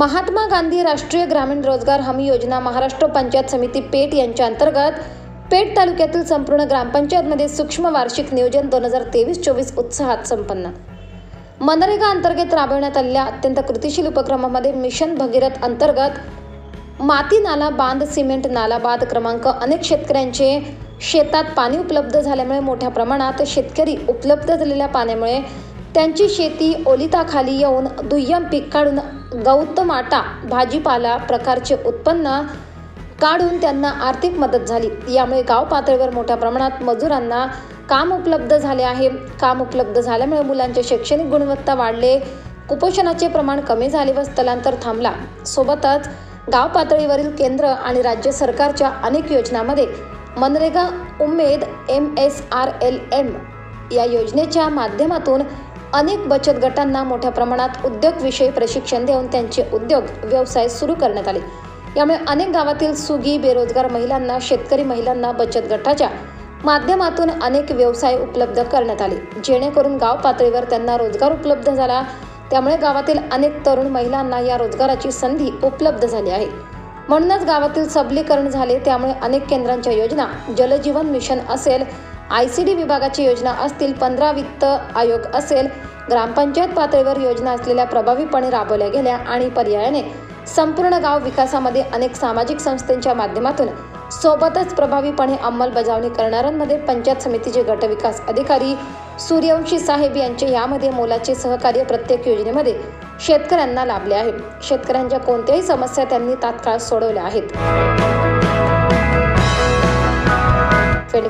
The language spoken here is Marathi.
महात्मा गांधी राष्ट्रीय ग्रामीण रोजगार हमी योजना महाराष्ट्र पंचायत समिती पेठ यांच्या अंतर्गत पेठ तालुक्यातील संपूर्ण ग्रामपंचायतमध्ये सूक्ष्म वार्षिक नियोजन दोन हजार तेवीस चोवीस उत्साहात संपन्न. मनरेगा अंतर्गत राबवण्यात आलेल्या अत्यंत कृतिशील उपक्रमामध्ये मिशन भगीरथ अंतर्गत माती नाला बांध सिमेंट नाला बांध क्रमांक अनेक शेतकऱ्यांचे शेतात पाणी उपलब्ध झाल्यामुळे मोठ्या प्रमाणात शेतकरी उपलब्ध झालेल्या पाण्यामुळे त्यांची शेती ओलिताखाली येऊन दुय्यम पीक काढून गौतम आटा भाजीपाला प्रकारचे उत्पन्न काढून त्यांना आर्थिक मदत झाली. यामुळे गाव पातळीवर मोठ्या प्रमाणात मजुरांना काम उपलब्ध झाले आहे. काम उपलब्ध झाल्यामुळे मुलांचे शैक्षणिक गुणवत्ता वाढले. कुपोषणाचे प्रमाण कमी झाले व स्थलांतर थांबला. सोबतच गाव पातळीवरील केंद्र आणि राज्य सरकारच्या अनेक योजनांमध्ये MNREGA Umed M S R L M या योजनेच्या माध्यमातून अनेक बचत गटांना मोठ्या प्रमाणात उद्योगविषयी प्रशिक्षण देऊन त्यांचे उद्योग व्यवसाय सुरू करण्यात आले. यामुळे अनेक गावातील सुगी बेरोजगार महिलांना शेतकरी महिलांना बचत गटाच्या माध्यमातून अनेक व्यवसाय उपलब्ध करण्यात आले. जेणेकरून गाव पातळीवर त्यांना रोजगार उपलब्ध झाला. त्यामुळे गावातील अनेक तरुण महिलांना या रोजगाराची संधी उपलब्ध झाली आहे. म्हणूनच गावातील सबलीकरण झाले. त्यामुळे अनेक केंद्रांच्या योजना जलजीवन मिशन असेल आय सी डी विभागाची योजना असतील पंधरा वित्त आयोग असेल ग्रामपंचायत पातळीवर योजना असलेल्या प्रभावीपणे राबवल्या गेल्या आणि पर्यायाने संपूर्ण गाव विकासामध्ये अनेक सामाजिक संस्थांच्या माध्यमातून सोबतच प्रभावीपणे अंमलबजावणी करणाऱ्यांमध्ये पंचायत समितीचे गटविकास अधिकारी सूर्यवंशी साहेब यांचे यामध्ये मोलाचे सहकार्य प्रत्येक योजनेमध्ये शेतकऱ्यांना लाभले आहे. शेतकऱ्यांच्या कोणत्याही समस्या त्यांनी तात्काळ सोडवल्या आहेत.